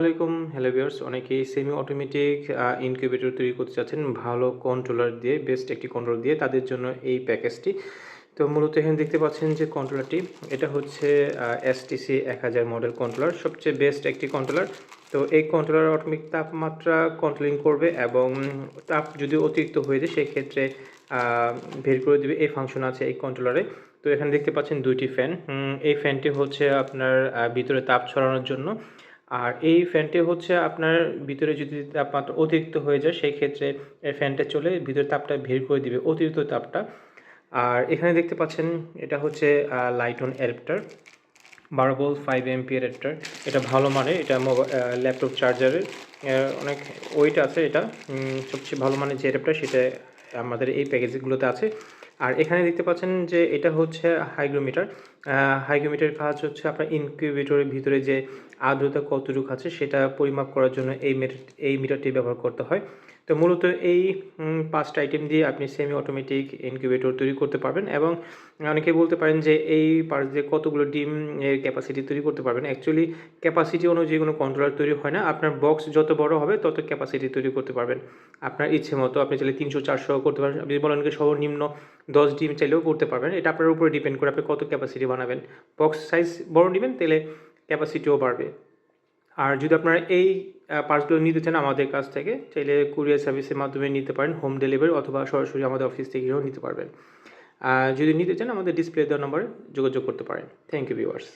আসসালামাইকুম hello viewers. অনেকেই semi automatic incubator তৈরি করতে চাচ্ছেন, ভালো কন্ট্রোলার দিয়ে বেস্ট একটি কন্ট্রোল দিয়ে তাদের জন্য এই প্যাকেজটি তো মূলত এখানে দেখতে পাচ্ছেন যে কন্ট্রোলারটি এটা হচ্ছে এসটিসি এক হাজার মডেল কন্ট্রোলার সবচেয়ে বেস্ট একটি কন্ট্রোলার তো এই কন্ট্রোলার অটোমেটিক তাপমাত্রা কন্ট্রোলিং করবে এবং তাপ যদি অতিরিক্ত হয়ে যায়, সেক্ষেত্রে বের করে দেবে এই ফাংশন আছে এই কন্ট্রোলারে তো এখানে দেখতে পাচ্ছেন দুইটি ফ্যান এই ফ্যানটি হচ্ছে আপনার ভিতরে তাপ ছড়ানোর জন্য। আর এই ফ্যানটি হচ্ছে আপনার ভিতরে যদি তাপমাত্রা অতিরিক্ত হয়ে যায় সেই ক্ষেত্রে এই ফ্যানটা চলে ভিতরে তাপটা বের করে দিবে, অতিরিক্ত তাপটা। আর এখানে দেখতে পাচ্ছেন, এটা হচ্ছে লাইটন অ্যাডাপ্টার বারো ভোল্ট ফাইভ এমপিয়ার অ্যাডাপ্টার এটা ভালো মানে এটা ল্যাপটপ চার্জারের অনেক ওয়েট আছে এটা। সবচেয়ে ভালো মানের যে অ্যাডাপ্টার সেটা আমাদের এই প্যাকেজগুলোতে আছে। আর এখানে দেখতে পাচ্ছেন যে এটা হচ্ছে হাইগ্রোমিটার। হাইগ্রোমিটার কাজ হচ্ছে আপনার ইনকিউবেটরের ভিতরে যে আর্দ্রতা কতটুকু আছে সেটা পরিমাপ করার জন্য এই মিটার এই মিটারটি ব্যবহার করতে হয়। তো মূলত এই পাঁচটা আইটেম দিয়ে আপনি সেমি অটোমেটিক ইনকিউবেটর তৈরি করতে পারবেন এবং অনেকে বলতে পারেন যে এই পার্স দিয়ে কতগুলো ডিম এর ক্যাপাসিটি তৈরি করতে পারবেন। অ্যাকচুয়ালি ক্যাপাসিটি অনুযায়ী কোনো কন্ট্রোলার তৈরি হয় না। আপনার বক্স যত বড় হবে, তত ক্যাপাসিটি তৈরি করতে পারবেন। আপনার ইচ্ছে মতো আপনি চাইলে তিনশো চারশো করতে পারবেন আপনি বলেন কি সর্বনিম্ন দশ ডিম চাইলেও করতে পারবেন। এটা আপনার উপরে ডিপেন্ড করে আপনি কত ক্যাপাসিটি বানাবেন। বক্স সাইজ বড় নেবেন, তাহলে ক্যাপাসিটিও বাড়বে। আর যদি আপনারা এই পার্সগুলো নিতে চান আমাদের কাছ থেকে, চাইলে কুরিয়ার সার্ভিসের মাধ্যমে নিতে পারেন হোম ডেলিভারি অথবা সরাসরি আমাদের অফিস থেকেও নিতে পারবেন। আর যদি নিতে চান আমাদের ডিসপ্লে দেওয়ার নম্বরে যোগাযোগ করতে পারেন। Thank you viewers